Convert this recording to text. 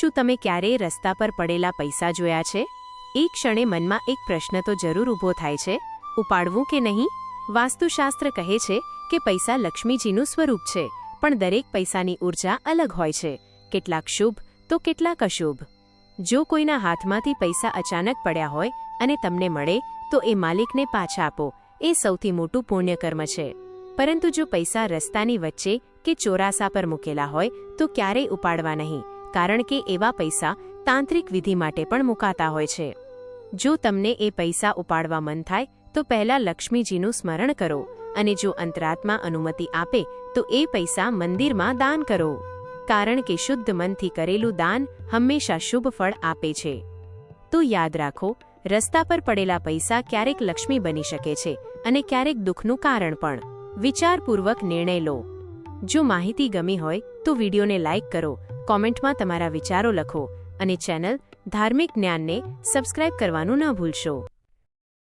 શું તમે ક્યારેય રસ્તા પર પડેલા પૈસા જોયા છે? એ ક્ષણે મનમાં એક પ્રશ્ન તો જરૂર ઊભો થાય છે, ઉપાડવું કે નહીં? વાસ્તુશાસ્ત્ર કહે છે કે પૈસા લક્ષ્મીજીનું સ્વરૂપ છે, પણ દરેક પૈસાની ઊર્જા અલગ હોય છે, કેટલાક શુભ તો કેટલાક અશુભ. જો કોઈના હાથમાંથી પૈસા અચાનક પડ્યા હોય અને તમને મળે, તો એ માલિકને પાછા આપો, એ સૌથી મોટું પુણ્યકર્મ છે. પરંતુ જો પૈસા રસ્તાની વચ્ચે કે ચોરાસા પર મૂકેલા હોય, તો ક્યારેય ઉપાડવા નહીં. કારણ કે એવા પૈસા તાંત્રિક વિધિ માટે પણ મુકાતા હોય છે. જો તમને એ પૈસા ઉપાડવા મન થાય, તો પહેલા લક્ષ્મીજીનું સ્મરણ કરો અને જો અંતરાત્મા અનુમતિ આપે, તો એ પૈસા મંદિરમાં દાન કરો. કારણ કે શુદ્ધ મનથી કરેલું દાન હંમેશા શુભ ફળ આપે છે. તો યાદ રાખો, રસ્તા પર પડેલા પૈસા ક્યારેક લક્ષ્મી બની શકે છે અને ક્યારેક દુઃખનું કારણ પણ. વિચારપૂર્વક નિર્ણય લો. જો માહિતી ગમી હોય, તો વિડીયોને લાઇક કરો કોમેન્ટમાં તમારા વિચારો લખો અને ચેનલ ધાર્મિક જ્ઞાનને સબસ્ક્રાઇબ કરવાનું ન ભૂલશો.